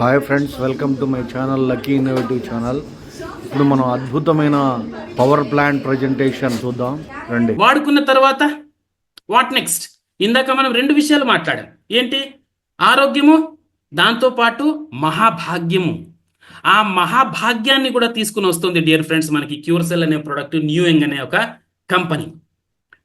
Hi friends welcome to my channel lucky innovative channel ఇప్పుడు మనం అద్భుతమైన పవర్ ప్లాంట్ ప్రజెంటేషన్ చూద్దాం. రండి. వాడుకున్న తర్వాత వాట్ నెక్స్ట్ ఇందాక మనం రెండు విషయాలు మాట్లాడాం. ఏంటి? ఆరోగ్యము దాంతోపాటు మహాభాగ్యము. ఆ మహాభాగ్యాన్ని కూడా తీసుకుని వస్తుంది డియర్ ఫ్రెండ్స్ మనకి క్యూర్సెల్ అనే ప్రోడక్ట్ న్యూయంగ్ అనే ఒక కంపెనీ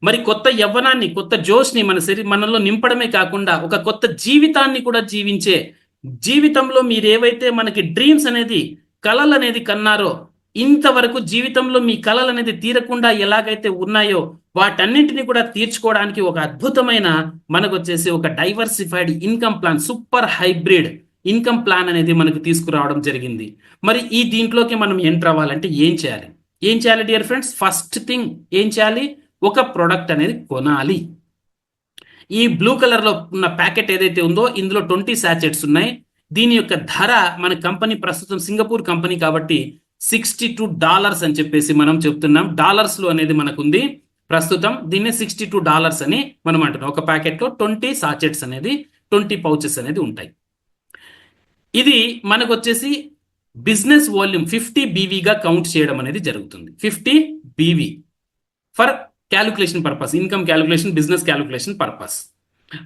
మరి కొత్త యవ్వనాన్ని కొత్త జోష్ని మన శరీర మనలో నింపడమే కాకుండా ఒక కొత్త జీవితాన్ని కూడా జీవించే జీవితంలో మీరు ఏవైతే మనకి డ్రీమ్స్ అనేది కళలు అనేది కన్నారో ఇంతవరకు జీవితంలో మీ కళలు అనేది తీరకుండా ఎలాగైతే ఉన్నాయో వాటన్నింటినీ కూడా తీర్చుకోవడానికి ఒక అద్భుతమైన మనకు వచ్చేసి ఒక diversified income plan super hybrid income plan అనేది మనకు తీసుకురావడం జరిగింది. మరి ఈ దీంట్లోకి మనం ఎంటర్ అవ్వాలంటే ఏం చేయాలి? ఏం చేయాలి డియర్ ఫ్రెండ్స్ ఫస్ట్ థింగ్ ఏం చేయాలి? ఒక ప్రోడక్ట్ అనేది కొనాలి. ఈ బ్లూ కలర్లో ఉన్న ప్యాకెట్ ఏదైతే ఉందో ఇందులో ట్వంటీ శాచెట్స్ ఉన్నాయి. దీని యొక్క ధర మన కంపెనీ ప్రస్తుతం సింగపూర్ కంపెనీ కాబట్టి సిక్స్టీ టూ డాలర్స్ అని చెప్పేసి మనం చెప్తున్నాం. డాలర్స్లో అనేది మనకుంది. ప్రస్తుతం దీన్ని సిక్స్టీ టూ డాలర్స్ అని మనం అంటున్నాం. ఒక ప్యాకెట్లో ట్వంటీ సాచెట్స్ అనేది ట్వంటీ పౌచెస్ అనేది ఉంటాయి. ఇది మనకు వచ్చేసి బిజినెస్ వాల్యూమ్ ఫిఫ్టీ బీవీగా కౌంట్ చేయడం అనేది జరుగుతుంది. Fifty BV for calculation purpose income calculation business calculation purpose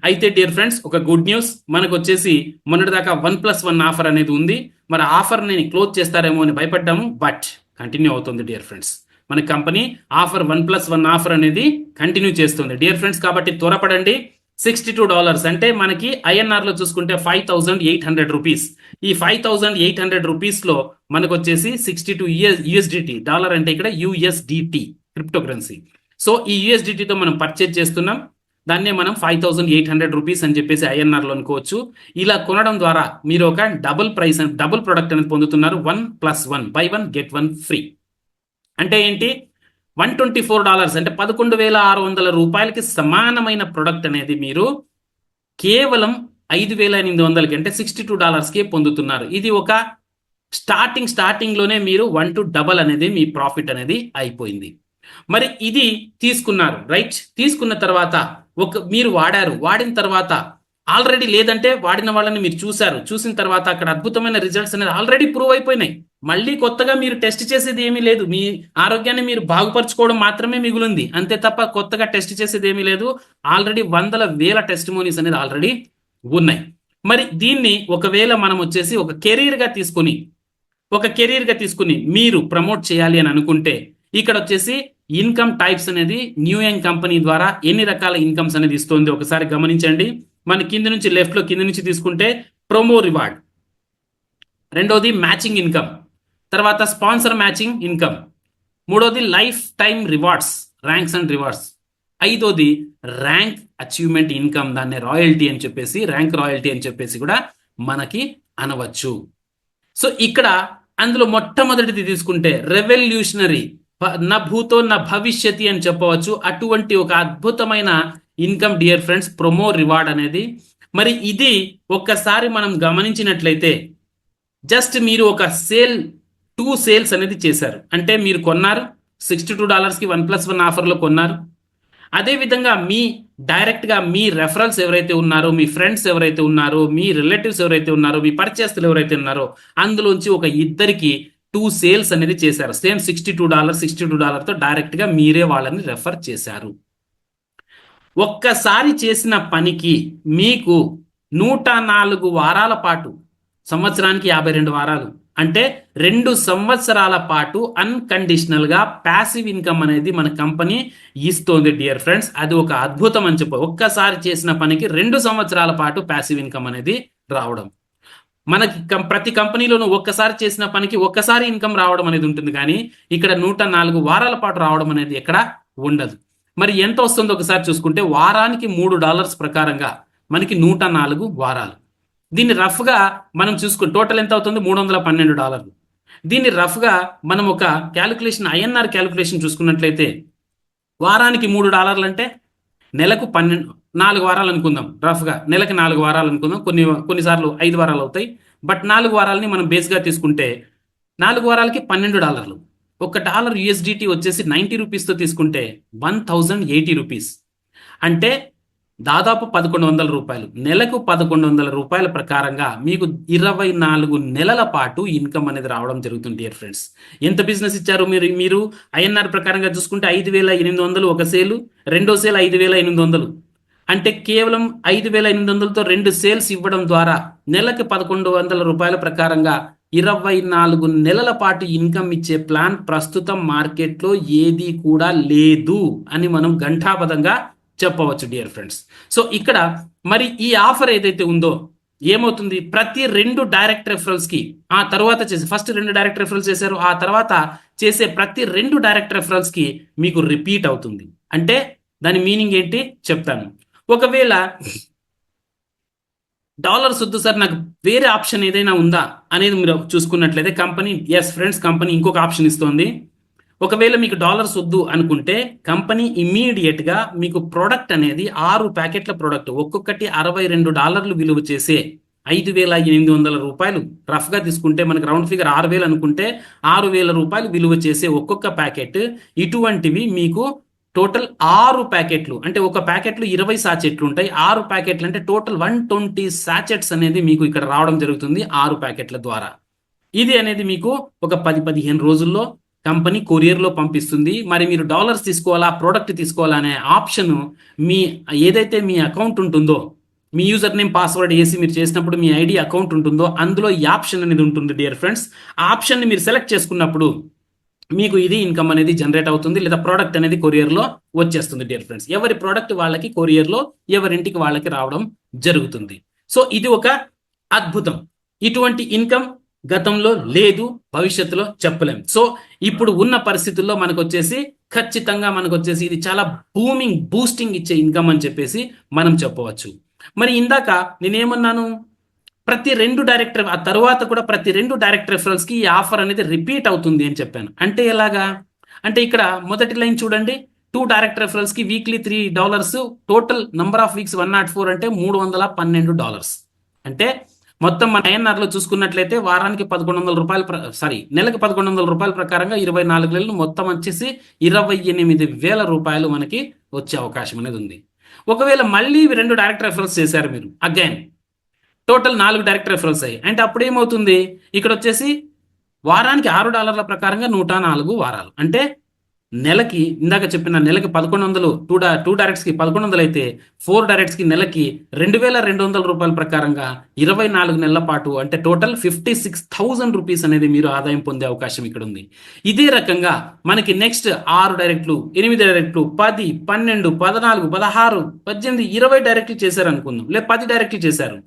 అయితే డియర్ ఫ్రెండ్స్ ఒక గుడ్ న్యూస్ మనకు వచ్చేసి మొన్నటిదాకా వన్ ప్లస్ వన్ ఆఫర్ అనేది ఉంది. మరి ఆఫర్ నేను క్లోజ్ చేస్తారేమో అని భయపడ్డాము బట్ కంటిన్యూ అవుతుంది డియర్ ఫ్రెండ్స్ మన company offer one plus one offer అనేది కంటిన్యూ చేస్తుంది. డియర్ ఫ్రెండ్స్ కాబట్టి త్వరపడండి. సిక్స్టీ టూ డాలర్స్ అంటే మనకి ఐఎన్ఆర్లో చూసుకుంటే five thousand eight hundred rupees ఈ ఫైవ్ థౌజండ్ ఎయిట్ హండ్రెడ్ రూపీస్లో మనకు వచ్చేసి సిక్స్టీ టూ యూఎస్డిటీ డాలర్ అంటే ఇక్కడ యూఎస్డిటీ క్రిప్టో కరెన్సీ సో ఈ యుఎస్డిటీతో మనం పర్చేజ్ చేస్తున్నాం. దాన్నే మనం five thousand eight hundred rupees అని చెప్పేసి ఐఎన్ఆర్లో అనుకోవచ్చు ఇలా కొనడం ద్వారా మీరు ఒక డబుల్ ప్రైస్ డబుల్ ప్రొడక్ట్ అనేది పొందుతున్నారు. One plus one buy one get one free అంటే ఏంటి? వన్ ట్వంటీ ఫోర్ డాలర్స్ అంటే పదకొండు వేల ఆరు వందల రూపాయలకి సమానమైన ప్రొడక్ట్ అనేది మీరు కేవలం ఐదు వేల ఎనిమిది వందలకి అంటే సిక్స్టీ టూ డాలర్స్కే పొందుతున్నారు. ఇది ఒక స్టార్టింగ్ స్టార్టింగ్లోనే మీరు వన్ టు డబల్ అనేది మీ ప్రాఫిట్ అనేది అయిపోయింది. మరి ఇది తీసుకున్నారు రైట్ తీసుకున్న తర్వాత ఒక మీరు వాడారు వాడిన తర్వాత ఆల్రెడీ లేదంటే వాడిన వాళ్ళని మీరు చూశారు చూసిన తర్వాత అక్కడ అద్భుతమైన రిజల్ట్స్ అనేది ఆల్రెడీ ప్రూవ్ అయిపోయినాయి. మళ్ళీ కొత్తగా మీరు టెస్ట్ చేసేది ఏమీ లేదు మీ ఆరోగ్యాన్ని మీరు బాగుపరచుకోవడం మాత్రమే మిగులుంది. అంతే తప్ప కొత్తగా టెస్ట్ చేసేది ఏమీ లేదు ఆల్రెడీ వందల వేల టెస్టిమోనీస్ అనేది ఆల్రెడీ ఉన్నాయి. మరి దీన్ని ఒకవేళ మనం వచ్చేసి ఒక కెరీర్గా తీసుకొని ఒక కెరీర్గా తీసుకుని మీరు ప్రమోట్ చేయాలి అని అనుకుంటే ఇక్కడ వచ్చేసి ఇన్కమ్ టైప్స్ అనేది న్యూ యంగ్ కంపెనీ ద్వారా ఎన్ని రకాల ఇన్కమ్స్ అనేది ఇస్తుంది ఒకసారి గమనించండి. మన కింద నుంచి లెఫ్ట్లో కింద నుంచి తీసుకుంటే ప్రోమో రివార్డ్. రెండోది మ్యాచింగ్ ఇన్కమ్. తర్వాత స్పాన్సర్ మ్యాచింగ్ ఇన్కమ్. మూడోది life time rewards ranks and rewards. ఐదోది ర్యాంక్ అచీవ్మెంట్ ఇన్కమ్ దాన్ని రాయల్టీ అని చెప్పేసి ర్యాంక్ రాయల్టీ అని చెప్పేసి కూడా మనకి అనవచ్చు. సో ఇక్కడ అందులో మొట్టమొదటిది తీసుకుంటే రెవల్యూషనరీ నా భూతో నా భవిష్యతి అని చెప్పవచ్చు. అటువంటి ఒక అద్భుతమైన income dear friends promo reward అనేది. మరి ఇది ఒక్కసారి మనం గమనించినట్లయితే జస్ట్ మీరు ఒక సేల్ టూ సేల్స్ అనేది చేశారు. అంటే మీరు కొన్నారు సిక్స్టీ టూ డాలర్స్కి వన్ ప్లస్ వన్ ఆఫర్లో కొన్నారు. అదేవిధంగా మీ డైరెక్ట్గా మీ రెఫరల్స్ ఎవరైతే ఉన్నారో మీ ఫ్రెండ్స్ ఎవరైతే ఉన్నారో మీ రిలేటివ్స్ ఎవరైతే ఉన్నారో మీ పరిచయస్తులు ఎవరైతే ఉన్నారో అందులోంచి ఒక ఇద్దరికి టూ సేల్స్ అనేది చేశారు. Same sixty two dollar sixty two డాలర్తో డైరెక్ట్గా మీరే వాళ్ళని రెఫర్ చేశారు. ఒక్కసారి చేసిన పనికి మీకు నూట నాలుగు వారాల పాటు సంవత్సరానికి యాభై రెండు వారాలు అంటే రెండు సంవత్సరాల పాటు అన్కండిషనల్గా ప్యాసివ్ ఇన్కమ్ అనేది మన కంపెనీ ఇస్తోంది డియర్ ఫ్రెండ్స్. అది ఒక అద్భుతం అని చెప్పు. ఒక్కసారి చేసిన పనికి రెండు సంవత్సరాల పాటు ప్యాసివ్ ఇన్కమ్ అనేది రావడం. మనకి కం- ప్రతి కంపెనీలోనూ ఒక్కసారి చేసిన పనికి ఒక్కసారి ఇన్కమ్ రావడం అనేది ఉంటుంది. కానీ ఇక్కడ నూట నాలుగు వారాల పాటు రావడం అనేది ఎక్కడ ఉండదు. మరి ఎంత వస్తుందో ఒకసారి చూసుకుంటే వారానికి మూడు డాలర్స్ ప్రకారంగా మనకి నూట నాలుగు వారాలు. దీన్ని రఫ్గా మనం చూసుకుని టోటల్ ఎంత అవుతుంది? మూడు వందల పన్నెండు డాలర్లు. దీన్ని రఫ్గా మనం ఒక క్యాలిక్యులేషన్ ఐఎన్ఆర్ క్యాలిక్యులేషన్ చూసుకున్నట్లయితే వారానికి మూడు డాలర్లు అంటే నెలకు పన్నెండు నాలుగు వారాలు అనుకుందాం రఫ్గా నెలకి నాలుగు వారాలు అనుకుందాం. కొన్ని కొన్నిసార్లు ఐదు వారాలు అవుతాయి. బట్ నాలుగు వారాలని మనం బేస్గా తీసుకుంటే నాలుగు వారాలకి పన్నెండు డాలర్లు. ఒక డాలర్ యుఎస్డిటీ వచ్చేసి నైంటీ రూపీస్తో తీసుకుంటే వన్ థౌజండ్ ఎయిటీ రూపీస్. అంటే దాదాపు పదకొండు వందల రూపాయలు. నెలకు పదకొండు వందల రూపాయల ప్రకారంగా మీకు ఇరవై నాలుగు నెలల పాటు ఇన్కమ్ అనేది రావడం జరుగుతుంది డియర్ ఫ్రెండ్స్ ఎంత బిజినెస్ ఇచ్చారు మీరు మీరు? ఐఎన్ఆర్ ప్రకారంగా చూసుకుంటే ఐదు వేల ఎనిమిది వందలు ఒక సేలు రెండో సేల్ ఐదు వేల ఎనిమిది వందలు. అంటే కేవలం ఐదు వేల ఎనిమిది వందలతో రెండు సేల్స్ ఇవ్వడం ద్వారా నెలకి పదకొండు వందల రూపాయల ప్రకారంగా ఇరవై నాలుగు నెలల పాటు ఇన్కమ్ ఇచ్చే ప్లాన్ ప్రస్తుతం మార్కెట్లో ఏది కూడా లేదు అని మనం ఘంటాపదంగా చెప్పవచ్చు డియర్ ఫ్రెండ్స్. సో ఇక్కడ మరి ఈ ఆఫర్ ఏదైతే ఉందో ఏమవుతుంది? ప్రతి రెండు డైరెక్ట్ రెఫరల్స్కి ఆ తర్వాత చేసి ఫస్ట్ రెండు డైరెక్ట్ రెఫరల్స్ చేశారు ఆ తర్వాత చేసే ప్రతి రెండు డైరెక్ట్ రెఫరల్స్కి మీకు రిపీట్ అవుతుంది. అంటే దాని మీనింగ్ ఏంటి? చెప్తాను. ఒకవేళ డాలర్స్ వద్దు సార్ నాకు వేరే ఆప్షన్ ఏదైనా ఉందా అనేది మీరు చూసుకున్నట్లయితే కంపెనీ ఎస్ ఫ్రెండ్స్ కంపెనీ ఇంకొక ఆప్షన్ ఇస్తోంది. ఒకవేళ మీకు డాలర్స్ వద్దు అనుకుంటే కంపెనీ ఇమ్మీడియట్గా మీకు ప్రోడక్ట్ అనేది ఆరు ప్యాకెట్ల ప్రోడక్ట్ ఒక్కొక్కటి అరవై రెండు డాలర్లు విలువ చేసే ఐదు వేల ఎనిమిది వందల రూపాయలు రఫ్గా తీసుకుంటే మనకి రౌండ్ ఫిగర్ ఆరు వేలు అనుకుంటే ఆరు వేల రూపాయలు విలువ చేసే ఒక్కొక్క ప్యాకెట్ ఇటువంటివి మీకు టోటల్ ఆరు ప్యాకెట్లు అంటే ఒక ప్యాకెట్లు ఇరవై సాచెట్లు ఉంటాయి. ఆరు ప్యాకెట్లు అంటే టోటల్ వన్ ట్వంటీ సాచెట్స్ అనేది మీకు ఇక్కడ రావడం జరుగుతుంది ఆరు ప్యాకెట్ల ద్వారా. ఇది అనేది మీకు ఒక పది పదిహేను రోజుల్లో కంపెనీ కొరియర్లో పంపిస్తుంది. మరి మీరు డాలర్స్ తీసుకోవాలా ప్రోడక్ట్ తీసుకోవాలా అనే ఆప్షన్ మీ ఏదైతే మీ అకౌంట్ ఉంటుందో మీ యూజర్ నేమ్ పాస్వర్డ్ వేసి మీరు చేసినప్పుడు మీ ఐడి అకౌంట్ ఉంటుందో అందులో ఈ ఆప్షన్ అనేది ఉంటుంది డియర్ ఫ్రెండ్స్. ఆ ఆప్షన్ని మీరు సెలెక్ట్ చేసుకున్నప్పుడు మీకు ఇది ఇన్కమ్ అనేది జనరేట్ అవుతుంది లేదా ప్రోడక్ట్ అనేది కొరియర్లో వచ్చేస్తుంది డియర్ ఫ్రెండ్స్ ఎవరి ప్రోడక్ట్ వాళ్ళకి కొరియర్లో ఎవరింటికి వాళ్ళకి రావడం జరుగుతుంది. సో ఇది ఒక అద్భుతం. ఇటువంటి ఇన్కమ్ గతంలో లేదు భవిష్యత్తులో చెప్పలేం. సో ఇప్పుడు ఉన్న పరిస్థితుల్లో మనకు వచ్చేసి ఖచ్చితంగా మనకు వచ్చేసి ఇది చాలా బూమింగ్ బూస్టింగ్ ఇచ్చే ఇన్కమ్ అని చెప్పేసి మనం చెప్పవచ్చు. మరి ఇందాక నేనేమన్నాను? ప్రతి రెండు డైరెక్టర్ ఆ తర్వాత కూడా ప్రతి రెండు డైరెక్ట్ రెఫరల్స్కి ఈ ఆఫర్ అనేది రిపీట్ అవుతుంది అని చెప్పాను. అంటే ఎలాగా? అంటే ఇక్కడ మొదటి లైన్ చూడండి. Two direct రెఫరల్స్కి weekly three dollars total number of weeks one nought four అంటే మూడు వందల పన్నెండు డాలర్స్ అంటే మొత్తం మన ఐఎన్ఆర్లో చూసుకున్నట్లయితే వారానికి పదకొండు వందల రూపాయల సారీ నెలకు పదకొండు వందల రూపాయల ప్రకారంగా ఇరవై నాలుగు నెలలు మొత్తం వచ్చేసి ఇరవై ఎనిమిది వేల రూపాయలు మనకి వచ్చే అవకాశం అనేది ఉంది. ఒకవేళ మళ్ళీ రెండు డైరెక్ట్ రెఫరల్స్ చేశారు మీరు అగైన్ టోటల్ నాలుగు డైరెక్ట్ రెఫరల్స్ అయ్యాయి. అంటే అప్పుడు ఏమవుతుంది? ఇక్కడ వచ్చేసి వారానికి ఆరు డాలర్ల ప్రకారంగా నూట నాలుగు వారాలు. అంటే నెలకి ఇందాక చెప్పిన నెలకి పదకొండు వందలు టూ డా టూ డైరెక్ట్స్కి పదకొండు వందలు అయితే ఫోర్ డైరెక్ట్స్కి నెలకి రెండు వేల రెండు వందల రూపాయల ప్రకారంగా ఇరవై నాలుగు నెలల పాటు అంటే total fifty six thousand rupees అనేది మీరు ఆదాయం పొందే అవకాశం ఇక్కడ ఉంది. ఇదే రకంగా మనకి నెక్స్ట్ ఆరు డైరెక్ట్లు ఎనిమిది డైరెక్ట్లు పది పన్నెండు పద్నాలుగు పదహారు పద్దెనిమిది ఇరవై డైరెక్ట్లు చేశారు అనుకుందాం లేదా పది డైరెక్ట్లు చేశారు.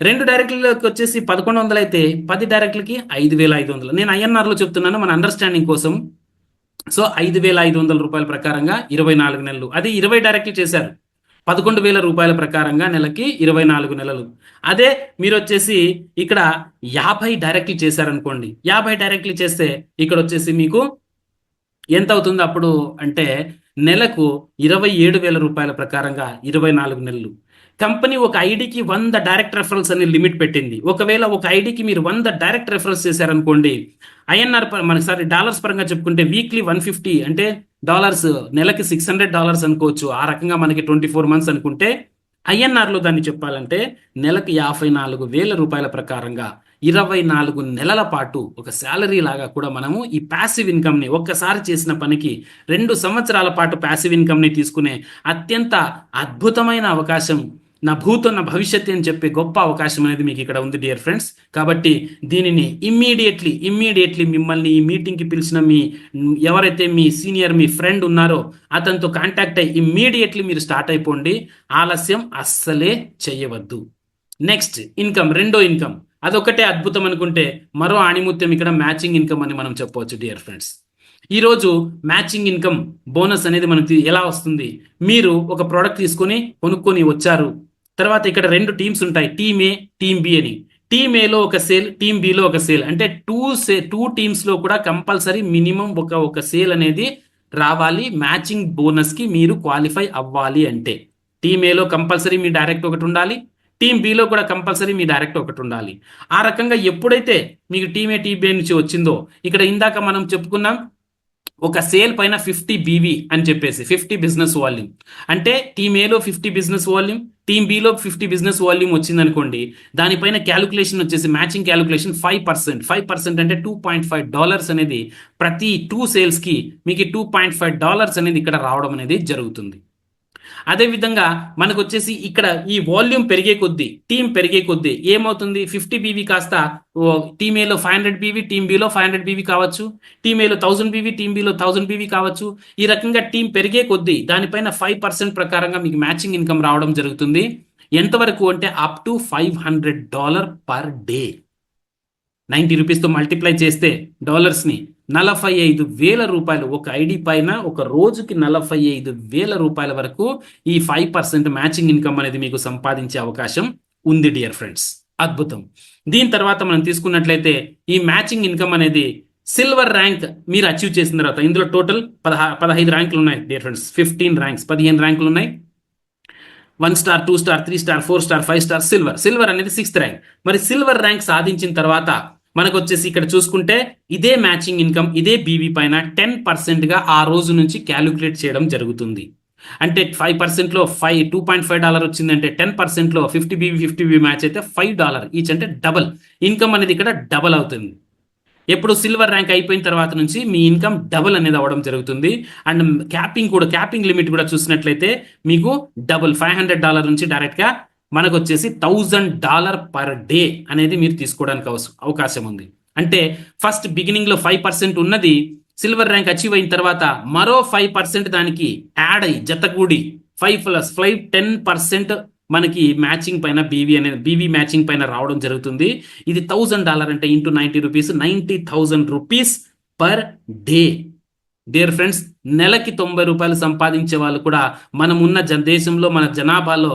రెండు డైరెక్ట్లకి వచ్చేసి పదకొండు వందలు అయితే పది డైరెక్ట్లకి ఐదు వేల ఐదు వందలు. నేను ఐఎన్ఆర్లో చెప్తున్నాను మన అండర్స్టాండింగ్ కోసం. సో ఐదు వేల ఐదు వందల రూపాయల ప్రకారంగా ఇరవై నాలుగు నెలలు. అది ఇరవై డైరెక్ట్లు చేశారు. పదకొండు వేల రూపాయల ప్రకారంగా నెలకి ఇరవై నాలుగు నెలలు. అదే మీరు వచ్చేసి ఇక్కడ యాభై డైరెక్ట్లు చేశారనుకోండి. యాభై డైరెక్ట్లు చేస్తే ఇక్కడ వచ్చేసి మీకు ఎంత అవుతుంది అప్పుడు అంటే నెలకు ఇరవై ఏడు వేల రూపాయల ప్రకారంగా ఇరవై నాలుగు నెలలు. కంపెనీ ఒక ఐడికి వంద డైరెక్ట్ రెఫరల్స్ అని లిమిట్ పెట్టింది. ఒకవేళ ఒక ఐడికి మీరు వంద డైరెక్ట్ రెఫరల్స్ చేశారనుకోండి ఐఎన్ఆర్ మనకి సారీ డాలర్స్ పరంగా చెప్పుకుంటే వీక్లీ వన్ ఫిఫ్టీ అంటే డాలర్స్ నెలకి సిక్స్ హండ్రెడ్ డాలర్స్ అనుకోవచ్చు. ఆ రకంగా మనకి ట్వంటీ ఫోర్ మంత్స్ అనుకుంటే ఐఎన్ఆర్లో దాన్ని చెప్పాలంటే నెలకు యాభై నాలుగు వేల రూపాయల ప్రకారంగా ఇరవై నాలుగు నెలల పాటు ఒక శాలరీ లాగా కూడా మనము ఈ ప్యాసివ్ ఇన్కమ్ని ఒక్కసారి చేసిన పనికి రెండు సంవత్సరాల పాటు ప్యాసివ్ ఇన్కమ్ని తీసుకునే అత్యంత అద్భుతమైన అవకాశం నా భూతో నా భవిష్యత్తు అని చెప్పే గొప్ప అవకాశం అనేది మీకు ఇక్కడ ఉంది డియర్ ఫ్రెండ్స్ కాబట్టి దీనిని ఇమ్మీడియట్లీ ఇమ్మీడియట్లీ మిమ్మల్ని ఈ మీటింగ్కి పిలిచిన మీ ఎవరైతే మీ సీనియర్ మీ ఫ్రెండ్ ఉన్నారో అతనితో కాంటాక్ట్ అయ్యి ఇమ్మీడియట్లీ మీరు స్టార్ట్ అయిపోండి. ఆలస్యం అస్సలే చేయవద్దు. నెక్స్ట్ ఇన్కమ్ రెండో ఇన్కమ్ అదొకటే అద్భుతం అనుకుంటే మరో ఆణిముత్యం ఇక్కడ మ్యాచింగ్ ఇన్కమ్ అని మనం చెప్పవచ్చు డియర్ ఫ్రెండ్స్ ఈరోజు మ్యాచింగ్ ఇన్కమ్ బోనస్ అనేది మనకి ఎలా వస్తుంది? మీరు ఒక ప్రోడక్ట్ తీసుకొని కొనుక్కొని వచ్చారు. తర్వాత ఇక్కడ రెండు టీమ్స్ ఉంటాయి టీమ్ ఏ టీమ్ బి అని. టీమ్ ఏలో ఒక సేల్ టీమ్ బిలో ఒక సేల్ అంటే టూ సే టూ టీమ్స్లో కూడా కంపల్సరీ మినిమం ఒక ఒక సేల్ అనేది రావాలి. మ్యాచింగ్ బోనస్కి మీరు క్వాలిఫై అవ్వాలి అంటే. టీమ్ ఏలో కంపల్సరీ మీ డైరెక్ట్ ఒకటి ఉండాలి. టీమ్ బిలో కూడా కంపల్సరీ మీ డైరెక్ట్ ఒకటి ఉండాలి. ఆ రకంగా ఎప్పుడైతే మీకు టీమ్ ఏ టీమ్ బి నుంచి వచ్చిందో ఇక్కడ ఇందాక మనం చెప్పుకున్నాం ఒక సేల్ పైన ఫిఫ్టీ బీవీ అని చెప్పేసి ఫిఫ్టీ బిజినెస్ వాల్యూమ్. అంటే టీమ్ ఏలో ఫిఫ్టీ బిజినెస్ వాల్యూమ్ టీమ్ బిలో ఫిఫ్టీ బిజినెస్ వాల్యూమ్ వచ్చిందనుకోండి దానిపైన క్యాలిక్యులేషన్ వచ్చేసి matching calculation five percent. Five percent అంటే టూ పాయింట్ ఫైవ్ డాలర్స్ అనేది ప్రతి టూ సేల్స్కి మీకు టూ పాయింట్ ఫైవ్ డాలర్స్ అనేది ఇక్కడ రావడం అనేది జరుగుతుంది. అదేవిధంగా మనకు వచ్చేసి ఇక్కడ ఈ వాల్యూమ్ పెరిగే కొద్దీ టీం పెరిగే కొద్దీ ఏమవుతుంది? ఫిఫ్టీ బీవీ కాస్త టీమ్ ఏలో ఫైవ్ హండ్రెడ్ బీవీ టీమ్ బిలో ఫైవ్ హండ్రెడ్ బీవీ కావచ్చు. టీమ్ ఏలో థౌసండ్ బీవీ టీమ్ బిలో థౌసండ్ బీవీ కావచ్చు. ఈ రకంగా టీం పెరిగే కొద్దీ దానిపైన ఫైవ్ పర్సెంట్ ప్రకారంగా మీకు మ్యాచింగ్ ఇన్కమ్ రావడం జరుగుతుంది. ఎంతవరకు అంటే up to five hundred dollar per day. Ninety రూపీస్తో multiply చేస్తే డాలర్స్ని నలభై ఐదు వేల రూపాయలు. ఒక ఐడి పైన ఒక రోజుకి నలభై ఐదు వేల రూపాయల వరకు ఈ ఫైవ్ పర్సెంట్ మ్యాచింగ్ ఇన్కమ్ అనేది మీకు సంపాదించే అవకాశం ఉంది డియర్ ఫ్రెండ్స్. అద్భుతం. దీని తర్వాత మనం తీసుకున్నట్లయితే ఈ మ్యాచింగ్ ఇన్కమ్ అనేది సిల్వర్ ర్యాంక్ మీరు అచీవ్ చేసిన తర్వాత ఇందులో టోటల్ పదహా పదహైదు ర్యాంకులు ఉన్నాయి డియర్ ఫ్రెండ్స్. ఫిఫ్టీన్ ర్యాంక్స్ పదిహేను ర్యాంకులు ఉన్నాయి. One star two star three star four star five star silver. Silver అనేది సిక్స్త్ ర్యాంక్. మరి సిల్వర్ ర్యాంక్ సాధించిన తర్వాత మనకు వచ్చేసి ఇక్కడ చూసుకుంటే ఇదే మ్యాచింగ్ ఇన్కమ్ ఇదే బీవీ పైన టెన్ పర్సెంట్గా ఆ రోజు నుంచి క్యాలిక్యులేట్ చేయడం జరుగుతుంది. అంటే ఫైవ్ పర్సెంట్లో five two point five dollar వచ్చిందంటే టెన్ పర్సెంట్లో fifty BV fifty B match అయితే ఫైవ్ డాలర్ ఈచ్ అంటే డబల్. ఇన్కమ్ అనేది ఇక్కడ డబల్ అవుతుంది. ఎప్పుడు సిల్వర్ ర్యాంక్ అయిపోయిన తర్వాత నుంచి మీ ఇన్కమ్ డబుల్ అనేది అవ్వడం జరుగుతుంది. అండ్ క్యాపింగ్ కూడా క్యాపింగ్ లిమిట్ కూడా చూసినట్లయితే మీకు డబుల్ ఫైవ్ హండ్రెడ్ డాలర్ నుంచి డైరెక్ట్గా మనకు వచ్చేసి థౌజండ్ డాలర్ పర్ డే అనేది మీరు తీసుకోవడానికి అవస- అవకాశం ఉంది అంటే ఫస్ట్ బిగినింగ్లో ఫైవ్ పర్సెంట్ ఉన్నది సిల్వర్ ర్యాంక్ అచీవ్ అయిన తర్వాత మరో ఫైవ్ పర్సెంట్ దానికి యాడ్ అయ్యి జతగూడి five plus five ten percent మనకి మ్యాచింగ్ పైన బీవీ అనేది బీవీ మ్యాచింగ్ పైన రావడం జరుగుతుంది. ఇది థౌజండ్ డాలర్ అంటే into ninety rupees ninety thousand rupees per day. Dear friends నెలకి తొంభై రూపాయలు సంపాదించే వాళ్ళు కూడా మనం ఉన్న జన దేశంలో మన జనాభాలో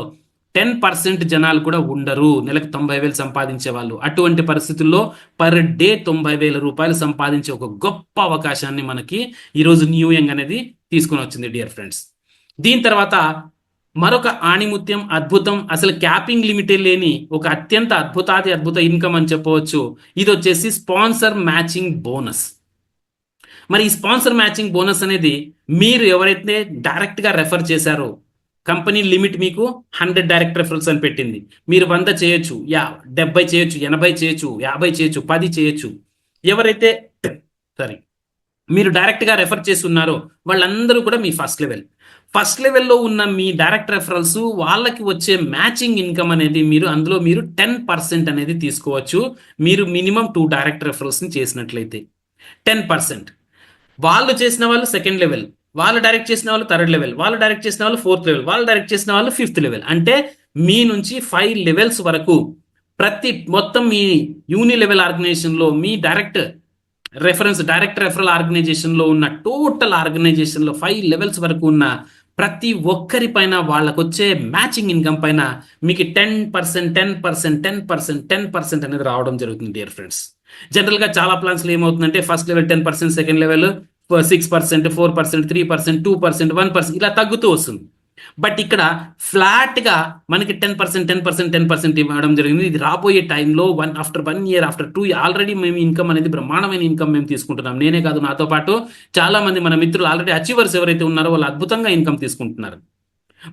టెన్ పర్సెంట్ జనాలు కూడా ఉండరు. నెలకు తొంభై వేలు సంపాదించే వాళ్ళు అటువంటి పరిస్థితుల్లో పర్ డే తొంభై వేల రూపాయలు సంపాదించే ఒక గొప్ప అవకాశాన్ని మనకి ఈరోజు న్యూ యంగ్ అనేది తీసుకొని వచ్చింది డియర్ ఫ్రెండ్స్. దీని తర్వాత మరొక ఆణిముత్యం అద్భుతం. అసలు క్యాపింగ్ లిమిటే లేని ఒక అత్యంత అద్భుతాది అద్భుత ఇన్కమ్ అని చెప్పవచ్చు. ఇది వచ్చేసి స్పాన్సర్ మ్యాచింగ్ బోనస్. మరి ఈ స్పాన్సర్ మ్యాచింగ్ బోనస్ అనేది మీరు ఎవరైతే డైరెక్ట్గా రెఫర్ చేశారో కంపెనీ లిమిట్ మీకు హండ్రెడ్ డైరెక్ట్ రెఫరల్స్ అని పెట్టింది. మీరు వంద చేయొచ్చు యా డెబ్బై చేయొచ్చు ఎనభై చేయొచ్చు యాభై చేయొచ్చు పది చేయొచ్చు. ఎవరైతే సారీ మీరు డైరెక్ట్గా రెఫర్ చేసి ఉన్నారో వాళ్ళందరూ కూడా మీ ఫస్ట్ లెవెల్ ఫస్ట్ లెవెల్లో ఉన్న మీ డైరెక్ట్ రెఫరల్స్ వాళ్ళకి వచ్చే మ్యాచింగ్ ఇన్కమ్ అనేది మీరు అందులో మీరు టెన్ పర్సెంట్ అనేది తీసుకోవచ్చు. మీరు మినిమం టూ డైరెక్ట్ రెఫరల్స్ని చేసినట్లయితే. టెన్ పర్సెంట్ వాళ్ళు చేసిన వాళ్ళు సెకండ్ లెవెల్ వాళ్ళు డైరెక్ట్ చేసిన వాళ్ళు థర్డ్ లెవెల్ వాళ్ళు డైరెక్ట్ చేసిన వాళ్ళు ఫోర్త్ లెవెల్ వాళ్ళు డైరెక్ట్ చేసిన వాళ్ళు ఫిఫ్త్ లెవెల్ అంటే మీ నుంచి ఫైవ్ లెవెల్స్ వరకు ప్రతి మొత్తం మీ యూని లెవెల్ ఆర్గనైజేషన్లో మీ డైరెక్ట్ రెఫరెన్స్ డైరెక్ట్ రెఫరల్ ఆర్గనైజేషన్లో ఉన్న టోటల్ ఆర్గనైజేషన్లో ఫైవ్ లెవెల్స్ వరకు ఉన్న ప్రతి ఒక్కరి పైన వాళ్ళకు వచ్చే మ్యాచింగ్ ఇన్కమ్ పైన మీకు ten percent ten percent ten percent ten percent అనేది రావడం జరుగుతుంది డియర్ ఫ్రెండ్స్ జనరల్గా చాలా ప్లాన్స్లో ఏమవుతుందంటే first level ten percent second level six percent four percent three percent two percent one percent ఇలా తగ్గుతూ వస్తుంది. బట్ ఇక్కడ ఫ్లాట్గా మనకి ten percent ten percent ten percent ఇవ్వడం జరిగింది. ఇది రాబోయే టైంలో one after one year after two already మేము ఇన్కమ్ అనేది బ్రహ్మాండమైన ఇన్కమ్ మేము తీసుకుంటున్నాం. నేనే కాదు నాతో పాటు చాలా మంది మన మిత్రులు ఆల్రెడీ అచీవర్స్ ఎవరైతే ఉన్నారో వాళ్ళు అద్భుతంగా ఇన్కమ్ తీసుకుంటున్నారు.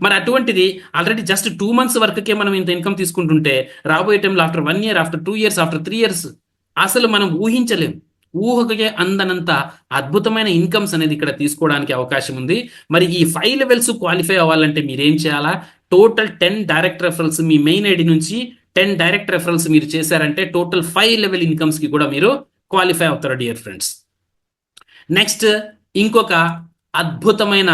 మరి అటువంటిది ఆల్రెడీ జస్ట్ టూ మంత్స్ వరకుకే మనం ఇంత ఇన్కమ్ తీసుకుంటుంటే రాబోయే టైంలో after one year after two years after three years అసలు మనం ఊహించలేం. ఊహకే అందనంత అద్భుతమైన ఇన్కమ్స్ అనేది ఇక్కడ తీసుకోవడానికి అవకాశం ఉంది. మరి ఈ ఫైవ్ లెవెల్స్ క్వాలిఫై అవ్వాలంటే మీరేం చేయాలా? టోటల్ టెన్ డైరెక్ట్ రెఫరల్స్ మీ మెయిన్ ఐడి నుంచి టెన్ డైరెక్ట్ రెఫరల్స్ మీరు చేశారంటే టోటల్ ఫైవ్ లెవెల్ ఇన్కమ్స్కి కూడా మీరు క్వాలిఫై అవుతారు డియర్ ఫ్రెండ్స్ నెక్స్ట్ ఇంకొక అద్భుతమైన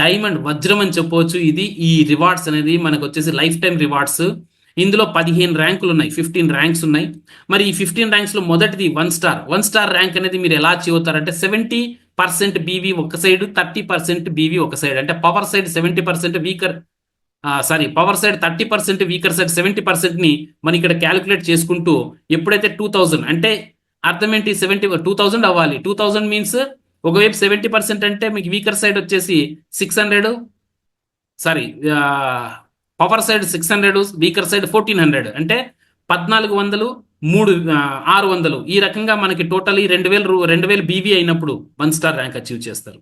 డైమండ్ వజ్రం అని చెప్పవచ్చు. ఇది ఈ రివార్డ్స్ అనేది మనకు వచ్చేసి లైఫ్ టైం రివార్డ్స్ ఇందులో పదిహేను ర్యాంకులు ఉన్నాయి ఫిఫ్టీన్ ర్యాంక్స్ ఉన్నాయి. మరి ఈ ఫిఫ్టీన్ ర్యాంక్స్లో మొదటిది one star one star rank అనేది మీరు ఎలా అచీవ్ అవుతారంటే సెవెంటీ పర్సెంట్ బీవీ ఒక సైడ్ థర్టీ పర్సెంట్ బీవీ ఒక సైడ్ అంటే power side seventy percent weaker sorry power side thirty percent weaker side seventy పర్సెంట్ని మనం ఇక్కడ క్యాలిక్యులేట్ చేసుకుంటూ ఎప్పుడైతే టూ థౌజండ్ అంటే అర్థం ఏంటి? సెవెంటీ టూ థౌజండ్ అవ్వాలి. టూ థౌజండ్ మీన్స్ ఒకవైపు సెవెంటీ పర్సెంట్ అంటే మీకు వీకర్ సైడ్ వచ్చేసి six hundred sorry power side six hundred weaker side fourteen hundred. అంటే పద్నాలుగు వందలు మూడు ఆరు వందలు. ఈ రకంగా మనకి టోటలీ రెండు వేలు రెండు వేలు బీవీ అయినప్పుడు వన్ స్టార్ ర్యాంక్ అచీవ్ చేస్తారు.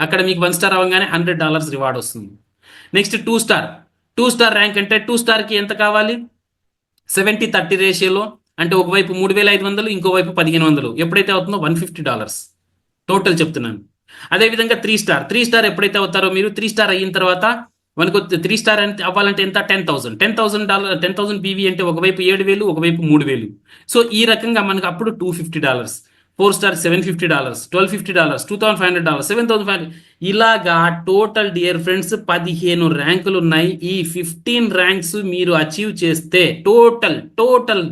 అక్కడ మీకు వన్ స్టార్ అవ్వగానే హండ్రెడ్ డాలర్స్ రివార్డ్ వస్తుంది. Next two star. Two star rank అంటే టూ స్టార్కి ఎంత కావాలి? సెవెంటీ థర్టీ రేషియోలో. అంటే ఒకవైపు మూడు వేల ఐదు వందలు ఇంకోవైపు పదిహేను వందలు. ఎప్పుడైతే అవుతుందో వన్ ఫిఫ్టీ డాలర్స్. టోటల్ చెప్తున్నాను. అదేవిధంగా త్రీ స్టార్. త్రీ స్టార్ ఎప్పుడైతే అవుతారో మీరు త్రీ స్టార్ అయిన తర్వాత మనకు త్రీ స్టార్ అంటే అవ్వాలంటే ఎంత? Ten thousand ten thousand dollar ten thousand BV అంటే ఒకవైపు ఏడు వేలు ఒకవైపు మూడు వేలు. సో ఈ రకంగా మనకు అప్పుడు two fifty dollars four star seven fifty dollars twelve fifty dollars two thousand five hundred dollars seven thousand five ఇలాగా టోటల్ డియర్ ఫ్రెండ్స్ పదిహేను ర్యాంకులు ఉన్నాయి. ఈ ఫిఫ్టీన్ ర్యాంక్స్ మీరు అచీవ్ చేస్తే total total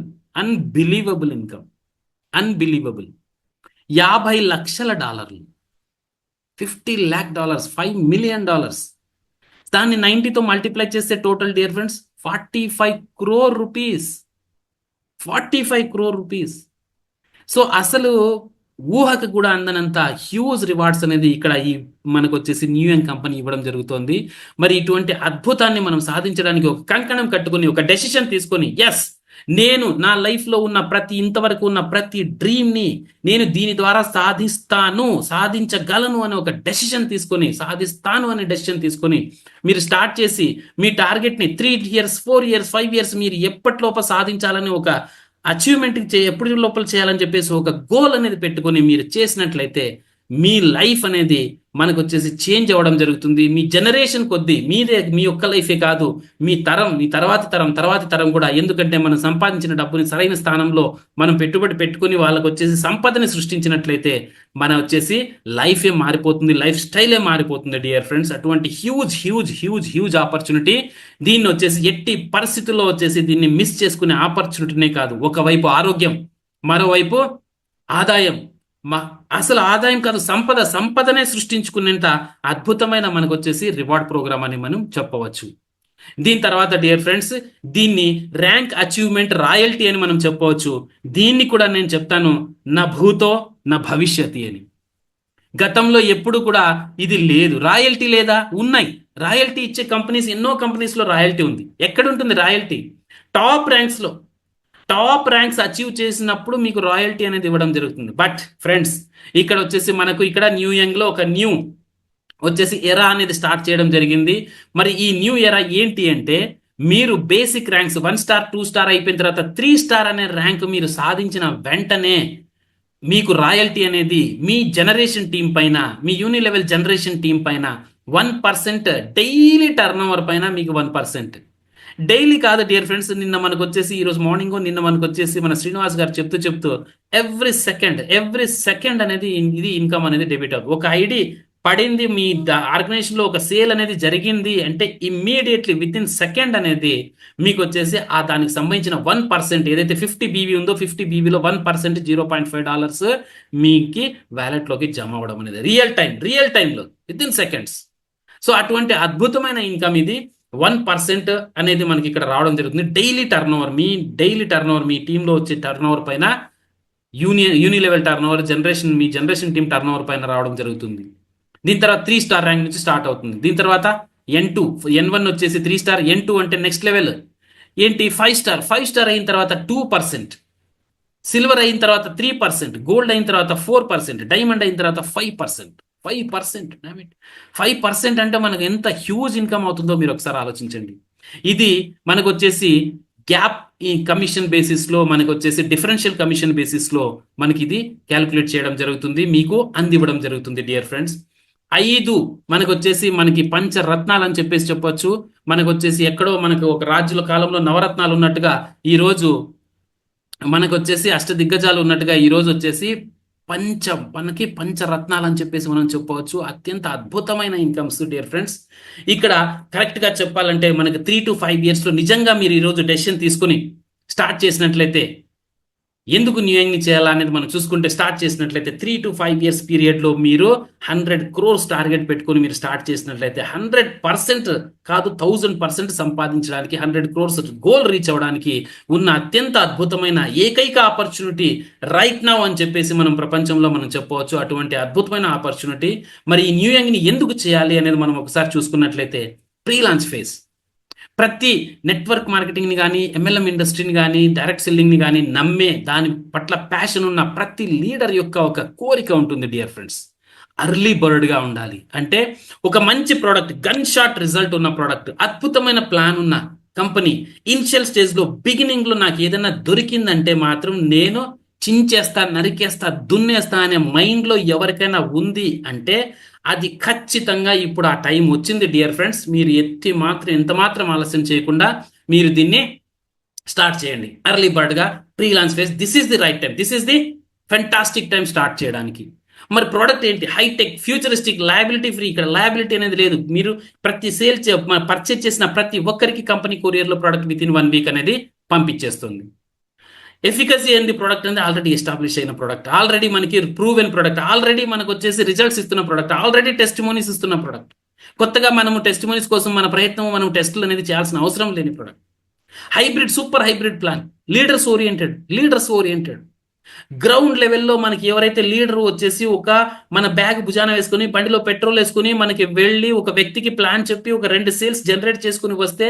unbelievable income unbelievable యాభై లక్షల డాలర్లు. Fifty lakh dollars five million dollars దాన్ని నైంటీతో మల్టిప్లై చేస్తే total dear friends forty five crore rupees. Forty five crore rupees. So అసలు ఊహకు కూడా అందనంత హ్యూజ్ రివార్డ్స్ అనేది ఇక్కడ ఈ మనకు వచ్చేసి న్యూ యంగ్ కంపెనీ ఇవ్వడం జరుగుతోంది. మరి ఇటువంటి అద్భుతాన్ని మనం సాధించడానికి ఒక కంకణం కట్టుకొని ఒక డెసిషన్ తీసుకొని ఎస్ నేను నా లైఫ్లో ఉన్న ప్రతి ఇంతవరకు ఉన్న ప్రతి డ్రీమ్ని నేను దీని ద్వారా సాధిస్తాను సాధించగలను అనే ఒక డెసిషన్ తీసుకొని సాధిస్తాను అనే డెసిషన్ తీసుకొని మీరు స్టార్ట్ చేసి మీ టార్గెట్ని three years four years five years మీరు ఎప్పటిలోప సాధించాలని ఒక అచీవ్మెంట్ చే ఎప్పుడు లోపల చేయాలని చెప్పేసి ఒక గోల్ అనేది పెట్టుకొని మీరు చేసినట్లయితే మీ లైఫ్ అనేది మనకు వచ్చేసి చేంజ్ అవ్వడం జరుగుతుంది. మీ జనరేషన్ కొద్దీ మీదే మీ ఒక్క లైఫే కాదు మీ తరం మీ తర్వాతి తరం తర్వాతి తరం కూడా ఎందుకంటే మనం సంపాదించిన డబ్బుని సరైన స్థానంలో మనం పెట్టుబడి పెట్టుకుని వాళ్ళకు వచ్చేసి సంపదని సృష్టించినట్లయితే మన వచ్చేసి లైఫే మారిపోతుంది లైఫ్ స్టైలే మారిపోతుంది డియర్ ఫ్రెండ్స్. అటువంటి huge huge huge huge opportunity దీన్ని వచ్చేసి ఎట్టి పరిస్థితుల్లో వచ్చేసి దీన్ని మిస్ చేసుకునే ఆపర్చునిటీనే కాదు. ఒకవైపు ఆరోగ్యం మరోవైపు ఆదాయం. మా అసలు ఆదాయం కాదు సంపద సంపదనే సృష్టించుకునేంత అద్భుతమైన మనకు వచ్చేసి రివార్డ్ ప్రోగ్రామ్ అని మనం చెప్పవచ్చు. దీని తర్వాత డియర్ ఫ్రెండ్స్ దీన్ని ర్యాంక్ అచీవ్మెంట్ రాయల్టీ అని మనం చెప్పవచ్చు. దీన్ని కూడా నేను చెప్తాను నా భూతో నా భవిష్యత్ అని. గతంలో ఎప్పుడు కూడా ఇది లేదు. రాయల్టీ లేదా? ఉన్నాయి. రాయల్టీ ఇచ్చే కంపెనీస్ ఎన్నో కంపెనీస్లో రాయల్టీ ఉంది. ఎక్కడుంటుంది రాయల్టీ? టాప్ ర్యాంక్స్లో. టాప్ ర్యాంక్స్ అచీవ్ చేసినప్పుడు మీకు రాయల్టీ అనేది ఇవ్వడం జరుగుతుంది. బట్ ఫ్రెండ్స్ ఇక్కడ వచ్చేసి మనకు ఇక్కడ న్యూ యంగ్లో ఒక న్యూ వచ్చేసి ఎరా అనేది స్టార్ట్ చేయడం జరిగింది. మరి ఈ న్యూ ఎరా ఏంటి అంటే మీరు basic ranks one star two star అయిపోయిన తర్వాత త్రీ స్టార్ అనే ర్యాంక్ మీరు సాధించిన వెంటనే మీకు రాయల్టీ అనేది మీ జనరేషన్ టీం పైన మీ యూని లెవెల్ జనరేషన్ టీం పైన one percent daily turn over పైన మీకు వన్ పర్సెంట్ డైలీ కాదు డియర్ ఫ్రెండ్స్ నిన్న మనకు వచ్చేసి ఈరోజు మార్నింగ్ నిన్న మనకు వచ్చేసి మన శ్రీనివాస్ గారు చెప్తూ చెప్తూ ఎవ్రీ సెకండ్ ఎవ్రీ సెకండ్ అనేది ఇది ఇన్కమ్ అనేది డెబిట్ అవుతుంది. ఒక ఐడి పడింది మీ ఆర్గనైజేషన్లో ఒక సేల్ అనేది జరిగింది అంటే ఇమ్మీడియట్లీ విత్ ఇన్ సెకండ్ అనేది మీకు వచ్చేసి ఆ దానికి సంబంధించిన వన్ పర్సెంట్ ఏదైతే ఫిఫ్టీ బీవీ ఉందో fifty బీవీలో one percent zero point five dollars మీకి వ్యాలెట్లోకి జమ అవ్వడం అనేది. రియల్ టైం రియల్ టైంలో విత్ ఇన్ సెకండ్స్ సో అటువంటి అద్భుతమైన ఇన్కమ్ ఇది. వన్ పర్సెంట్ అనేది మనకి ఇక్కడ రావడం జరుగుతుంది. డైలీ టర్న్ ఓవర్ మీ డైలీ టర్న్ ఓవర్ మీ టీంలో వచ్చే టర్న్ ఓవర్ పైన union unilevel turnover generation మీ జనరేషన్ టీం టర్న్ ఓవర్ పైన రావడం జరుగుతుంది. దీని తర్వాత త్రీ స్టార్ ర్యాంక్ నుంచి స్టార్ట్ అవుతుంది. దీని తర్వాత ఎన్ టూ ఎన్ వన్ వచ్చేసి త్రీ స్టార్ ఎన్ టూ అంటే నెక్స్ట్ లెవెల్. ఏంటి? ఫైవ్ స్టార్ ఫైవ్ స్టార్ అయిన తర్వాత టూ పర్సెంట్. సిల్వర్ అయిన తర్వాత త్రీ పర్సెంట్. గోల్డ్ అయిన తర్వాత ఫోర్ పర్సెంట్. డైమండ్ అయిన తర్వాత five percent. Five percent five percent అంటే మనకు ఎంత హ్యూజ్ ఇన్కమ్ అవుతుందో మీరు ఒకసారి ఆలోచించండి. ఇది మనకు వచ్చేసి గ్యాప్ ఈ కమిషన్ బేసిస్లో మనకు వచ్చేసి డిఫరెన్షియల్ కమిషన్ బేసిస్లో మనకి ఇది క్యాలిక్యులేట్ చేయడం జరుగుతుంది మీకు అందివ్వడం జరుగుతుంది డియర్ ఫ్రెండ్స్ ఐదు మనకు వచ్చేసి మనకి పంచరత్నాలు అని చెప్పేసి చెప్పొచ్చు. మనకు వచ్చేసి ఎక్కడో మనకు ఒక రాజుల కాలంలో నవరత్నాలు ఉన్నట్టుగా ఈరోజు మనకు వచ్చేసి అష్ట దిగ్గజాలు ఉన్నట్టుగా ఈరోజు వచ్చేసి పంచం మనకి పంచరత్నాలు అని చెప్పేసి మనం చెప్పవచ్చు. అత్యంత అద్భుతమైన ఇన్కమ్స్ డియర్ ఫ్రెండ్స్ ఇక్కడ కరెక్ట్గా చెప్పాలంటే మనకి త్రీ టు ఫైవ్ ఇయర్స్లో నిజంగా మీరు ఈరోజు డెసిషన్ తీసుకుని స్టార్ట్ చేసినట్లయితే ఎందుకు న్యూ చేయాలా అనేది మనం చూసుకుంటే స్టార్ట్ చేసినట్లయితే త్రీ టు ఫైవ్ ఇయర్స్ పీరియడ్లో మీరు హండ్రెడ్ క్రోర్స్ టార్గెట్ పెట్టుకొని మీరు స్టార్ట్ చేసినట్లయితే హండ్రెడ్ పర్సెంట్ కాదు థౌజండ్ పర్సెంట్ సంపాదించడానికి హండ్రెడ్ క్రోర్స్ గోల్ రీచ్ అవ్వడానికి ఉన్న అత్యంత అద్భుతమైన ఏకైక ఆపర్చునిటీ రైట్ నౌ అని చెప్పేసి మనం ప్రపంచంలో మనం చెప్పవచ్చు. అటువంటి అద్భుతమైన ఆపర్చునిటీ మరి ఈ న్యూ ఎందుకు చేయాలి అనేది మనం ఒకసారి చూసుకున్నట్లయితే ప్రీ లాంచ్ ఫేజ్ ప్రతి నెట్వర్క్ మార్కెటింగ్ని కానీ ఎంఎల్ఎం ఇండస్ట్రీని కానీ డైరెక్ట్ సెల్లింగ్ని కానీ నమ్మే దాని పట్ల ప్యాషన్ ఉన్న ప్రతి లీడర్ యొక్క ఒక కోరిక ఉంటుంది డియర్ ఫ్రెండ్స్ అర్లీ బర్డ్గా ఉండాలి. అంటే ఒక మంచి ప్రోడక్ట్ గన్ షాట్ రిజల్ట్ ఉన్న ప్రోడక్ట్ అద్భుతమైన ప్లాన్ ఉన్న కంపెనీ ఇనిషియల్ స్టేజ్లో బిగినింగ్లో నాకు ఏదైనా దొరికిందంటే మాత్రం నేను చించేస్తా నరికేస్తా దున్నేస్తా అనే మైండ్లో ఎవరికైనా ఉంది అంటే అది ఖచ్చితంగా ఇప్పుడు ఆ టైం వచ్చింది డియర్ ఫ్రెండ్స్. మీరు ఎత్తి మాత్రం ఎంత మాత్రం ఆలస్యం చేయకుండా మీరు దీన్ని స్టార్ట్ చేయండి. Early బర్డ్గా pre launch phase this is the right time this is the fantastic time start చేయడానికి. మరి ప్రోడక్ట్ ఏంటి? High tech futuristic liability free ఇక్కడ లయబిలిటీ అనేది లేదు. మీరు ప్రతి సేల్ పర్చేజ్ చేసిన ప్రతి ఒక్కరికి కంపెనీ కొరియర్లో product with in one week అనేది పంపించేస్తుంది. ఎఫికసీ ఏంది ప్రోడక్ట్ అనేది ఆల్రెడీ ఎస్టాబ్లిష్ అయిన ప్రోడక్ట్ ఆల్రెడీ మనకి ప్రూవెన్ ప్రోడక్ట్ ఆల్రెడీ మనకు వచ్చేసి రిజల్ట్స్ ఇస్తున్న ప్రోడక్ట్ ఆల్రెడీ టెస్ట్ మోనీస్ ఇస్తున్న ప్రోడక్ట్ కొత్తగా మనము టెస్ట్ మోనీస్ కోసం మన ప్రయత్నం మనం టెస్టులు అనేది చేయాల్సిన అవసరం లేని product hybrid super hybrid plan leaders oriented leaders oriented ground లెవెల్లో మనకి ఎవరైతే లీడర్ వచ్చేసి ఒక మన బ్యాగ్ భుజాన వేసుకుని బండిలో పెట్రోల్ వేసుకుని మనకి వెళ్ళి ఒక వ్యక్తికి ప్లాన్ చెప్పి ఒక రెండు సేల్స్ జనరేట్ చేసుకుని వస్తే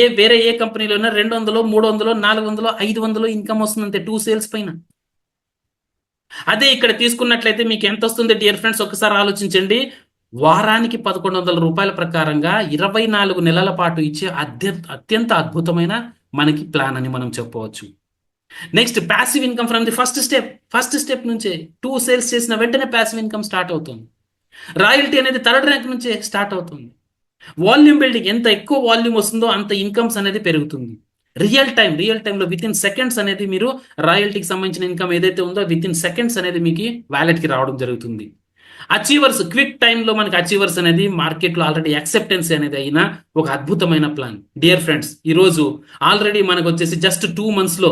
ఏ వేరే ఏ కంపెనీలో అయినా రెండు వందలు మూడు వందలు నాలుగు వందలు ఐదు వందలు ఇన్కమ్ వస్తుందంటే టూ సేల్స్ పైన. అదే ఇక్కడ తీసుకున్నట్లయితే మీకు ఎంత వస్తుంది డియర్ ఫ్రెండ్స్ ఒకసారి ఆలోచించండి. వారానికి పదకొండు వందల రూపాయల ప్రకారంగా ఇరవై నాలుగు నెలల పాటు ఇచ్చే అత్య అత్యంత అద్భుతమైన మనకి ప్లాన్ అని మనం చెప్పవచ్చు. Next passive income from the first step first step నుంచే టూ సేల్స్ చేసిన వెంటనే ప్యాసివ్ ఇన్కమ్ స్టార్ట్ అవుతుంది. రాయల్టీ అనేది థర్డ్ ర్యాంక్ నుంచే స్టార్ట్ అవుతుంది. వాల్యూమ్ బిల్డింగ్ ఎంత ఎక్కువ వాల్యూమ్ వస్తుందో అంత ఇన్కమ్స్ అనేది పెరుగుతుంది. రియల్ టైం రియల్ టైంలో విత్ ఇన్ సెకండ్స్ అనేది మీరు రాయల్టీకి సంబంధించిన ఇన్కమ్ ఏదైతే ఉందో విత్ ఇన్ సెకండ్స్ అనేది మీకు వ్యాలెట్కి రావడం జరుగుతుంది. అచీవర్స్ క్విక్ టైంలో మనకి అచీవర్స్ అనేది మార్కెట్లో ఆల్రెడీ యాక్సెప్టెన్స్ అనేది అయిన ఒక అద్భుతమైన ప్లాన్ డియర్ ఫ్రెండ్స్ ఈరోజు ఆల్రెడీ మనకు వచ్చేసి జస్ట్ టూ మంత్స్లో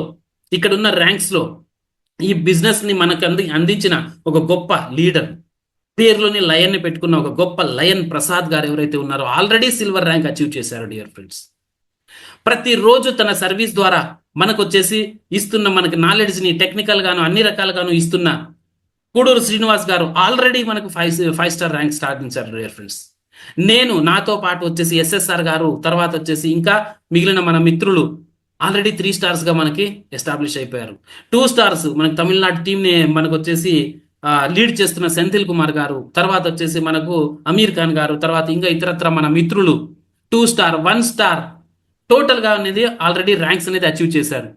ఇక్కడ ఉన్న ర్యాంక్స్లో ఈ బిజినెస్ని మనకు అంది అందించిన ఒక గొప్ప లీడర్ పేర్లోని లయన్ని పెట్టుకున్న ఒక గొప్ప లయన్ ప్రసాద్ గారు ఎవరైతే ఉన్నారో ఆల్రెడీ సిల్వర్ ర్యాంక్ అచీవ్ చేశారు డియర్ ఫ్రెండ్స్ ప్రతిరోజు తన సర్వీస్ ద్వారా మనకు వచ్చేసి ఇస్తున్న మనకి నాలెడ్జ్ని టెక్నికల్ గాను అన్ని రకాలుగాను ఇస్తున్న కూడూరు శ్రీనివాస్ గారు ఆల్రెడీ మనకు ఫైవ్ ఫైవ్ స్టార్ ర్యాంక్ సాధించారు డియర్ ఫ్రెండ్స్ నేను నాతో పాటు వచ్చేసి ఎస్ఎస్ఆర్ గారు తర్వాత వచ్చేసి ఇంకా మిగిలిన మన మిత్రులు ఆల్రెడీ త్రీ స్టార్స్గా మనకి ఎస్టాబ్లిష్ అయిపోయారు. టూ స్టార్స్ మనకి తమిళనాడు టీంని మనకు వచ్చేసి లీడ్ చేస్తున్న సెంథిల్ కుమార్ గారు తర్వాత వచ్చేసి మనకు అమీర్ ఖాన్ గారు తర్వాత ఇంకా ఇతరత్ర మన మిత్రులు. టూ స్టార్ వన్ స్టార్ టోటల్గా అనేది ఆల్రెడీ ర్యాంక్స్ అనేది అచీవ్ చేశారు.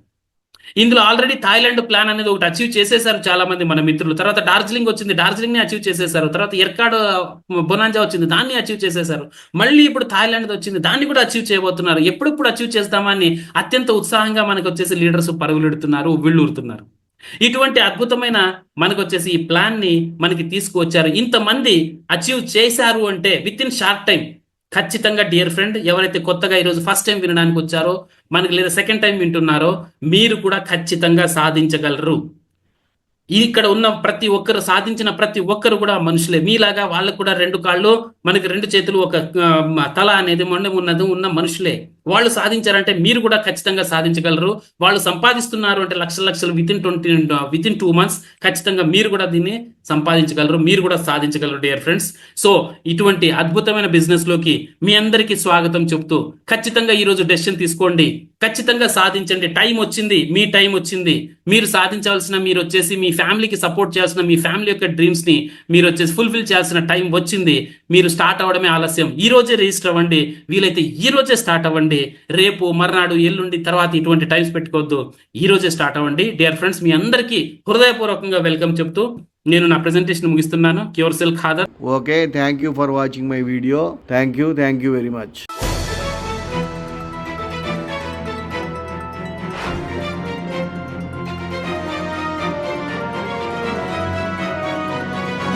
ఇందులో ఆల్రెడీ థాయిలాండ్ ప్లాన్ అనేది ఒకటి అచీవ్ చేసేసారు చాలా మంది మన మిత్రులు. తర్వాత డార్జిలింగ్ వచ్చింది. డార్జిలింగ్ని అచీవ్ చేసేసారు తర్వాత ఎర్కాడ్ బొనాంజా వచ్చింది. దాన్ని అచీవ్ చేసేసారు మళ్ళీ ఇప్పుడు థాయిలాండ్ వచ్చింది. దాన్ని కూడా అచీవ్ చేయబోతున్నారు. ఎప్పుడెప్పుడు అచీవ్ చేస్తామని అత్యంత ఉత్సాహంగా మనకు వచ్చేసి లీడర్స్ పరుగులెడుతున్నారు వీళ్ళూరుతున్నారు ఇటువంటి అద్భుతమైన మనకు వచ్చేసి ఈ ప్లాన్ని మనకి తీసుకువచ్చారు. ఇంతమంది అచీవ్ చేశారు అంటే విత్ ఇన్ షార్ట్ టైం ఖచ్చితంగా డియర్ ఫ్రెండ్ ఎవరైతే కొత్తగా ఈరోజు ఫస్ట్ టైం వినడానికి వచ్చారో మనకి లేదా సెకండ్ టైం వింటున్నారో మీరు కూడా ఖచ్చితంగా సాధించగలరు. ఇక్కడ ఉన్న ప్రతి ఒక్కరు సాధించిన ప్రతి ఒక్కరు కూడా మనుషులే. మీలాగా వాళ్ళకు కూడా రెండు కాళ్ళు మనకి రెండు చేతులు ఒక తల అనేది మొండం ఉన్నది ఉన్న మనుషులే. వాళ్ళు సాధించారంటే మీరు కూడా ఖచ్చితంగా సాధించగలరు. వాళ్ళు సంపాదిస్తున్నారు అంటే లక్షల లక్షలు within twenty within two months ఖచ్చితంగా మీరు కూడా దీన్ని సంపాదించగలరు. మీరు కూడా సాధించగలరు డియర్ ఫ్రెండ్స్ సో ఇటువంటి అద్భుతమైన బిజినెస్లోకి మీ అందరికీ స్వాగతం చెప్తూ ఖచ్చితంగా ఈరోజు డెసిషన్ తీసుకోండి. ఖచ్చితంగా సాధించండి. టైం వచ్చింది. మీ టైం వచ్చింది. మీరు సాధించాల్సిన మీరు వచ్చేసి మీ ఫ్యామిలీకి సపోర్ట్ చేయాల్సిన మీ ఫ్యామిలీ యొక్క డ్రీమ్స్ని మీరు వచ్చేసి ఫుల్ఫిల్ చేయాల్సిన టైం వచ్చింది. మీరు స్టార్ట్ అవ్వడమే ఆలస్యం. ఈ రోజే రిజిస్టర్ అవ్వండి. వీలైతే ఈ రోజే స్టార్ట్ అవ్వండి. రేపు మర్నాడు ఎల్లుండి తర్వాత ఇటువంటి టైమ్స్ పెట్టుకోవద్దు. ఈ రోజే స్టార్ట్ అవ్వండి. డియర్ ఫ్రెండ్స్ మీ అందరికీ హృదయపూర్వకంగా వెల్కమ్ చెప్తూ నేను నా ప్రెజెంటేషన్ ముగిస్తున్నాను. Cure cell Khader okay thank you for watching my video thank you thank you very much